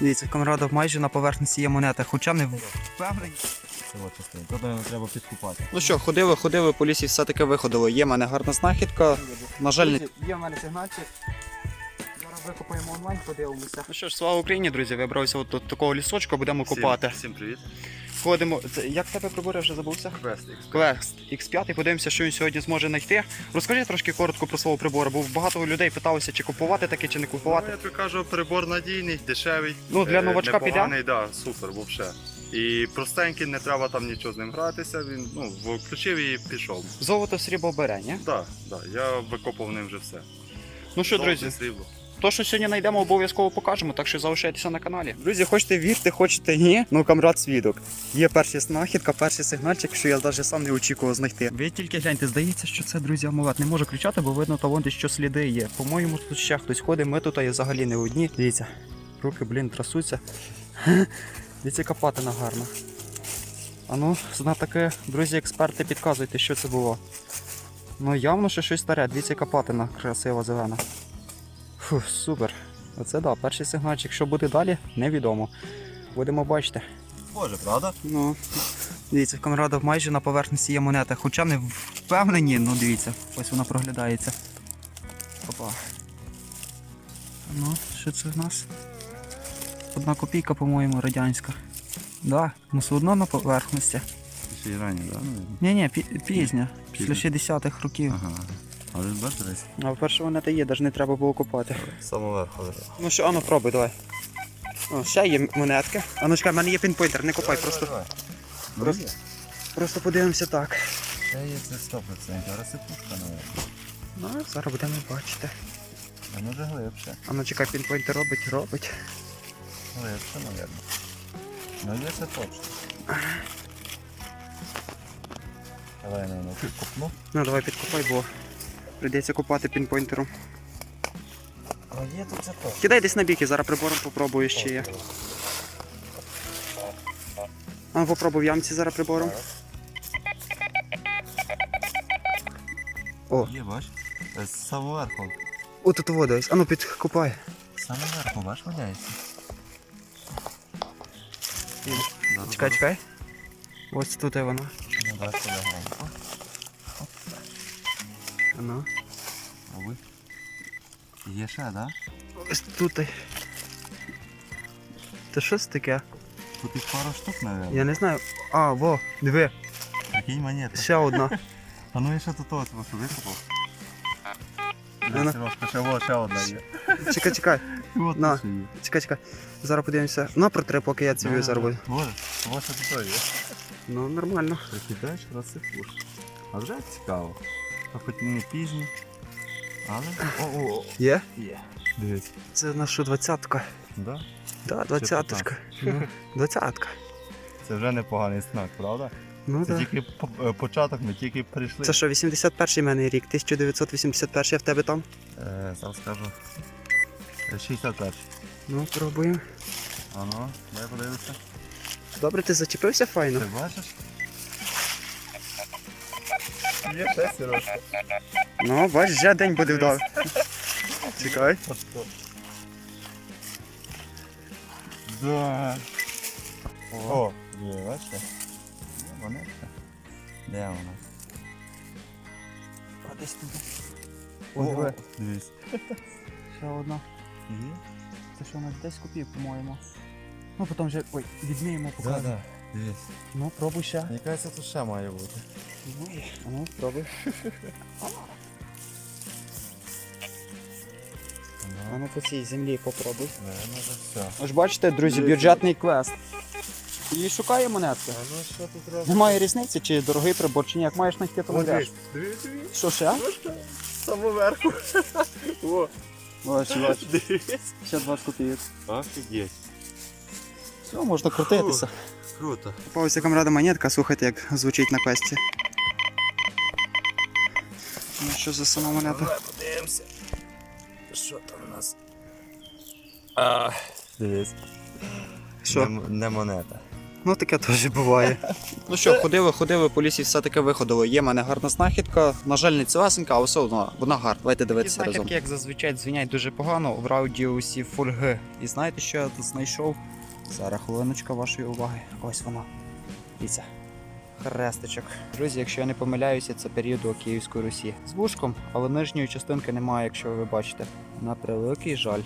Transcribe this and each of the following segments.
Дивіться, Конрадов майже на поверхності є монета, хоча не впевнений. Наверно, треба підкупати. Ну що, ходили, ходили по лісі, все-таки виходило. Є в мене гарна знахідка. На жаль, не... Є в мене сигнальчик. Зараз викопаємо онлайн, подивимося. Ну що ж, слава Україні, друзі, вибрався от до такого лісочка, будемо копати. Всім, всім привіт. Ходимо. Це, як в тебе прибори вже забувся? Квест. Quest X5, подивимося, що він сьогодні зможе знайти. Розкажи трошки коротко про свого прибору, бо багато людей питалося, чи купувати таке, чи не Ну, купувати. я тобі кажу, прибор надійний, дешевий. Ну, для е, новачка піде? непоганий, да, супер, взагалі. І простенький, не треба там нічого з ним гратися. Він ну, включив і пішов. Золото срібло бере, ні? Так, да, да, я викопав ним вже все. Ну що, Золоте, друзі, срібло. То, що сьогодні знайдемо, обов'язково покажемо, так що залишайтеся на каналі. Друзі, хочете вірте, хочете ні. Ну, камрад свідок. Є перша знахідка, перший сигнальчик, що я навіть сам не очікував знайти. Ви тільки гляньте, здається, що це, друзі, амулет. Не можу кричати, бо видно та вон десь що сліди є. По-моєму, тут ще хтось ходить, ми тут є взагалі не одні. Дивіться, руки, блін, трасуться. Дивіться, яка патина гарна. А ну, знатоки, друзі, експерти, підказуйте, що це було. Ну, явно, що щось старе. Дивіться, яка патина красива зелена. Фу, супер. Оце да, перший сигнальчик. Що буде далі, невідомо. Будемо бачити. Боже, правда? Ну, дивіться, Конрадов майже на поверхності є монета, хоча не впевнені, ну дивіться, ось вона проглядається. Опа. Ну, що це в нас? Одна копійка, по-моєму, радянська. Да, ну все одно на поверхності. Ще й рані, так? Ні, ні, пізня, після 60-х років. Ага. Але ж бачиш десь? А перша монета є, навіть не треба було купати. Самоверху. Ну що, ану, пробуй, давай. О, ще є монетки. А ну чекай, в мене є пінпойнтер, не копай, просто, Просто- просто подивимося так. Це є це 100%, а розсипушка, наверное. Ну, зараз будемо бачити. А може глибше. А ну чекай, пінпойнтер робить, робить. Глибше, наверное. Ну є це точно. Давай, наверное, підкопну. Ну давай підкопай, бо прийдеться копати пінпойнтером. Кидай десь на біки, зараз прибором попробую ще є. А попробуй в ямці зараз прибором. О, Є, бач? З самого верху. о тут вода ось. А ну підкопай. З самого верху, бач, валяється. Чекай, чекай. Ось тут і вона. Ну, бач, сюди громко. А ну. Оби. Є ще, да? Ось тут. і. Це що це таке? Тут їх пару штук, наверное. Я не знаю. А, во, диви, Прикинь монети. ще одна. А ну я ще тут ось ось викопав. Сережка, ще, во, ще одна є. Чекай, чекай, От На. ще є. чекай, чекай. Зараз подивимося. На протри, поки я цю зараз буду. Ось ще тут є. Ну, нормально. Прикидаєш, розсипуш. А вже цікаво. Хоч не пізні. Але. О, о, о. Є? Є. Дивись. Це наша двадцятка. Да? Да, двадцяточка. Двадцятка. Це вже непоганий знак, правда? Ну Це так. тільки по- е, початок, ми тільки прийшли. Це що, 81-й мене рік, 1981 а в тебе там? Е, зараз скажу. Е, 61. Ну, пробуємо. А ну, дай подивимося. Добре, ти зачепився файно? Ти бачиш? Є Сережка. Ну, бач, вже день буде вдав. Чекай. Да. О, є, бачите? Є монетка. Де вона? А десь тут. О. Дивись. Ще одна. Є? Це що у нас 10 копійок, по-моєму. Ну, потім вже. Ой, відміємо Да, покажемо. да. Дивись. Ну, пробуй ще. Мені кажеться, тут ще має бути. Ну, ну, пробуй. А ну по цій землі попробуй. Наверно, вже все. Ось бачите, друзі, бюджетний квест. І шукає монетки. А ну що тут робити? Немає різниці, чи дорогий прибор, чи ні. Як маєш знайти, то знайдеш. Дивись, дивись. Що ще? Самоверху. О, Ось, дивись. ще 20 копійок. Офігеть. Все, можна крутитися. Круто. Попалася камрада монетка, слухайте, як звучить на квесті. Ну що за сама монета? Подивимося. Що там у нас? А, дивись. Що? Не, не монета. Ну таке теж буває. ну що, ходили, ходили, по лісі все-таки виходили. Є в мене гарна знахідка. На жаль, не цілесенька, але все одно вона гарна. Давайте дивитися разом. Знахідки, як зазвичай, дзвінять дуже погано в радіусі фольги. І знаєте, що я тут знайшов? Зараз хвилиночка вашої уваги. Ось вона. Дивіться. Хрестичок. Друзі, якщо я не помиляюся, це період Київської Русі. З вушком, але нижньої частинки немає, якщо ви бачите. На превеликий жаль.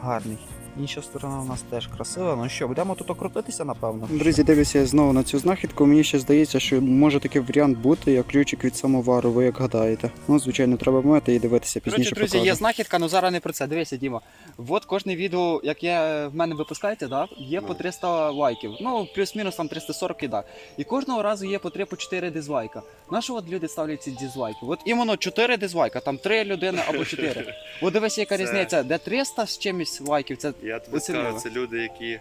Гарний. Інша сторона у нас теж красива. Ну що, будемо тут окрутитися, напевно. Друзі, дивлюся знову на цю знахідку. Мені ще здається, що може такий варіант бути, як ключик від самовару, ви як гадаєте. Ну, звичайно, треба мити і дивитися пізніше. Коротше, друзі, покажу. є знахідка, але зараз не про це. Дивися, Діма. От кожне відео, яке в мене випускається, да, є по 300 лайків. Ну, плюс-мінус там 340 і да. І кожного разу є по 3 по 4 дизлайка. На що от люди ставлять ці дизлайки? От іменно 4 дизлайка, там 3 людини або 4. От дивися, яка Це- різниця, де 300 з чимось лайків, це Я тобі скажу, це люди, які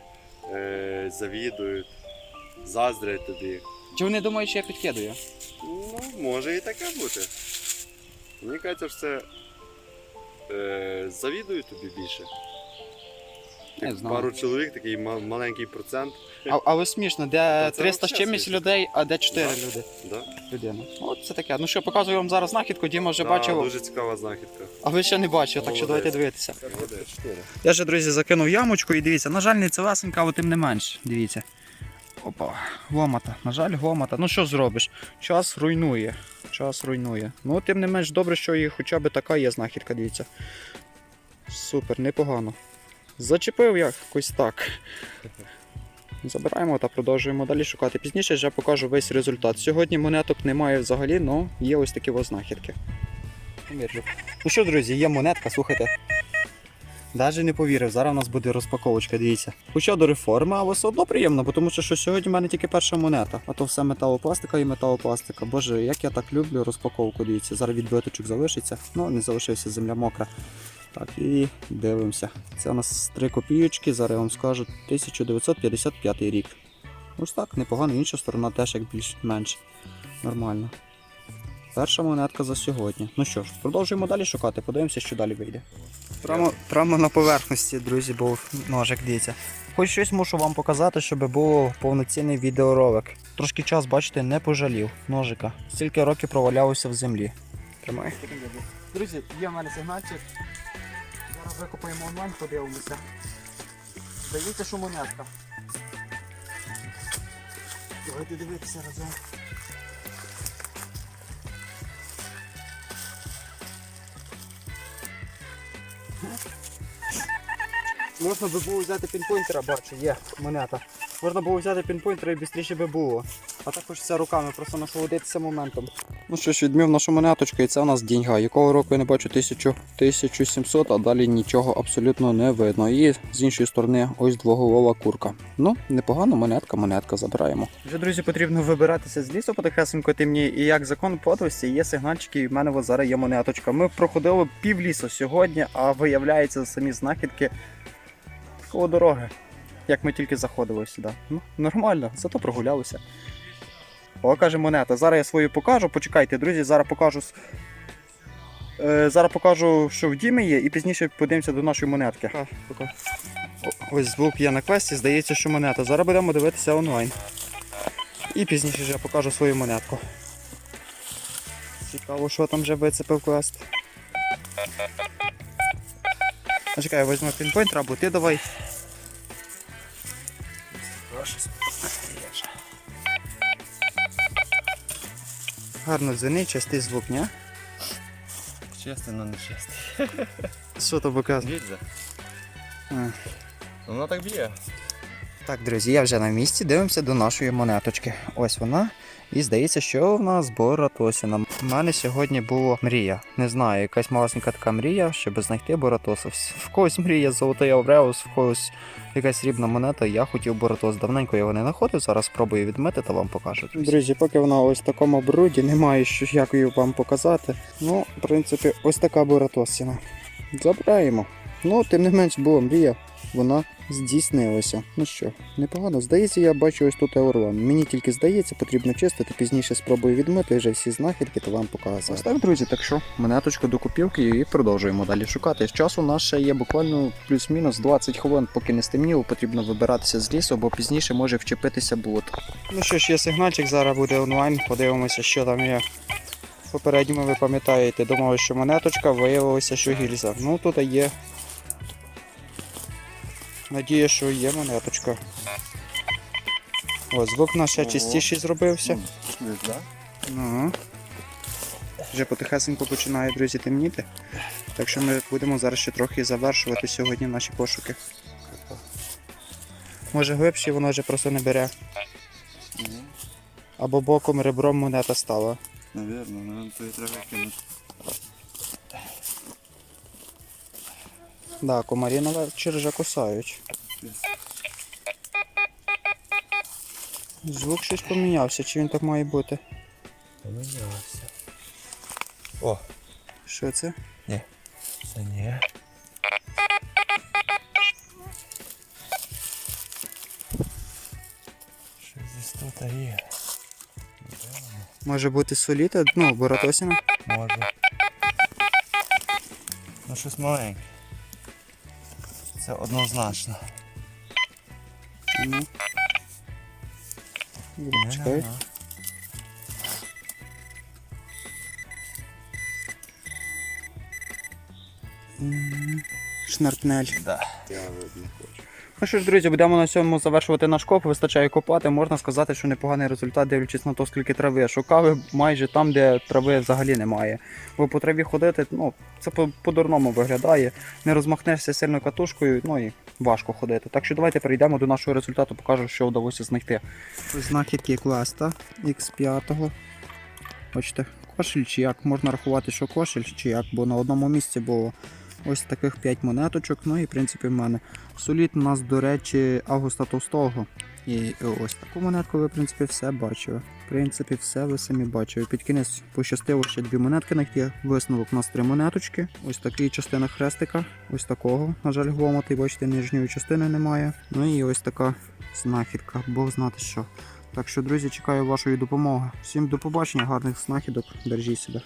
е, завідують, заздрять тобі. чи вони думають, що я підкидаю? Ну, може і таке бути. Мені кажеться, що це е, завідують тобі більше. Не знаю. Пару чоловік, такий ма- маленький процент. А, але смішно, де Та це 300 з взагалі чимось смішно. людей, а де 4 Да. люди. Да? людини. От це таке. Ну що, показую вам зараз знахідку, Діма вже Да, бачив, Дуже цікава знахідка. а ви ще не бачили, так що Молодець. давайте дивитися. Молодець. Я же, друзі, закинув ямочку і дивіться, на жаль, не цілесенька, але тим не менш. Дивіться. Опа, гломата. На жаль, гломата. Ну що зробиш? Час руйнує. Час руйнує. Ну, тим не менш добре, що і хоча б така є знахідка, дивіться. Супер, непогано. Зачепив якось так. Забираємо та продовжуємо далі шукати. Пізніше вже покажу весь результат. Сьогодні монеток немає взагалі, але є ось такі знахідки. Ну що, друзі, є монетка, слухайте. Даже не повірив, зараз у нас буде розпаковочка, дивіться. Хоча до реформи, але все одно приємно, тому що, що сьогодні в мене тільки перша монета. А то все металопластика і металопластика. Боже, як я так люблю розпаковку, дивіться. Зараз відбиточок залишиться. Ну, не залишився, земля мокра. Так, і дивимося. Це у нас 3 копійочки, зараз я вам скажу 1955 рік. Ось так, непогано, інша сторона теж як більш-менш нормально. Перша монетка за сьогодні. Ну що ж, продовжуємо далі шукати, подивимося, що далі вийде. Прямо, прямо на поверхності, друзі, був ножик, дивіться. Хоч щось мушу вам показати, щоб був повноцінний відеоролик. Трошки час, бачите, не пожалів ножика. Стільки років провалявся в землі. Тримай. Друзі, є в мене сигнальчик. Зараз викопаємо онлайн, подивимося. Здається, що монетка. Давайте дивитися разом. Можна би було взяти пінпойнтера, бачу, є монета. Можна було взяти пінпойнтера і швидше би було. А так хочеться руками, просто насолодитися моментом. Ну що ж, відмів нашу монеточку, і це у нас діньга. Якого року я не бачу 1000, 1700, а далі нічого абсолютно не видно. І з іншої сторони ось двоголова курка. Ну, непогано, монетка, монетка забираємо. Вже, друзі, потрібно вибиратися з лісу потихесенько темні. І як закон подлості, є сигнальчики, і в мене от зараз є монеточка. Ми проходили пів лісу сьогодні, а виявляється самі знахідки коло дороги. Як ми тільки заходили сюди. Ну, нормально, зато прогулялися. О, каже монета. Зараз я свою покажу. Почекайте, друзі, зараз покажу. Е, зараз покажу, що в Дімі є, і пізніше подивимося до нашої монетки. Ось звук є на квесті, здається, що монета. Зараз будемо дивитися онлайн. І пізніше вже покажу свою монетку. Цікаво, що там вже вицепив квест. Чекай, я візьму пінпойнтер, або ти давай. Гарно дзвенить, частий звук, ні? Чесний, але не чесний. Що то показує? Б'ється. А. Воно так б'є. Так, друзі, я вже на місці, дивимося до нашої монеточки. Ось вона. І здається, що в нас Боратосіна. У мене сьогодні була мрія. Не знаю, якась малесенька така мрія, щоб знайти Боратоса. В когось мрія золотий Авреус, в когось якась срібна монета. Я хотів Боратос. Давненько його не знаходив. Зараз спробую відмити та вам покажу. Друзі, поки вона ось в такому бруді, немає що як її вам показати. Ну, в принципі, ось така Боратосіна. Забираємо. Ну, тим не менш була мрія. вона здійснилася. Ну що, непогано. Здається, я бачу ось тут еурлан. Мені тільки здається, потрібно чистити. Пізніше спробую відмити вже всі знахідки, то вам показати. Ось так, друзі, так що монеточку до купівки і продовжуємо далі шукати. З часу у нас ще є буквально плюс-мінус 20 хвилин, поки не стемніло, потрібно вибиратися з лісу, бо пізніше може вчепитися бот. Ну що ж, є сигнальчик, зараз буде онлайн, подивимося, що там є. Попередньому ви пам'ятаєте, думали, що монеточка, виявилося, що гільза. Ну тут є. Надія, що є монеточка. О, звук наш ще чистіший зробився. Чуєш. Ну. Вже потихесенько починає, друзі, темніти. Так що ми будемо зараз ще трохи завершувати сьогодні наші пошуки. Може глибші воно вже просто не бере. Або боком ребром монета стала. Навірно, то треба кинути. Да, комарі на вечір вже кусають. Звук щось помінявся, чи він так має бути? Помінявся. О! Що це? Ні. Це ні. Щось зі стута є. Може бути соліта? Ну, Боратосіна? Може. Ну щось маленьке. Це однозначно. Ну. Чекай. Шнарпнель. Да. Я не хочу. Ну що ж, друзі, будемо на цьому завершувати наш коп. Вистачає копати. Можна сказати, що непоганий результат, дивлячись на те, скільки трави. Я Шукав майже там, де трави взагалі немає. Бо по траві ходити, ну, це по- по-дурному виглядає. Не розмахнешся сильно катушкою, ну і важко ходити. Так що давайте перейдемо до нашого результату, покажу, що вдалося знайти. Знахідки квеста X5. Бачите, кошель чи як можна рахувати, що кошель чи як, бо на одному місці було ось таких 5 монеточок. Ну і в принципі в мене Солід у нас, до речі, Августа Товстого. І ось таку монетку ви, в принципі, все бачили. В принципі, все ви самі бачили. Під кінець пощастило ще дві монетки знайти. Висновок у нас три монеточки. Ось такий частина хрестика. Ось такого, на жаль, гломатий, бачите, нижньої частини немає. Ну і ось така знахідка, Бог знати що. Так що, друзі, чекаю вашої допомоги. Всім до побачення, гарних знахідок, бережіть себе.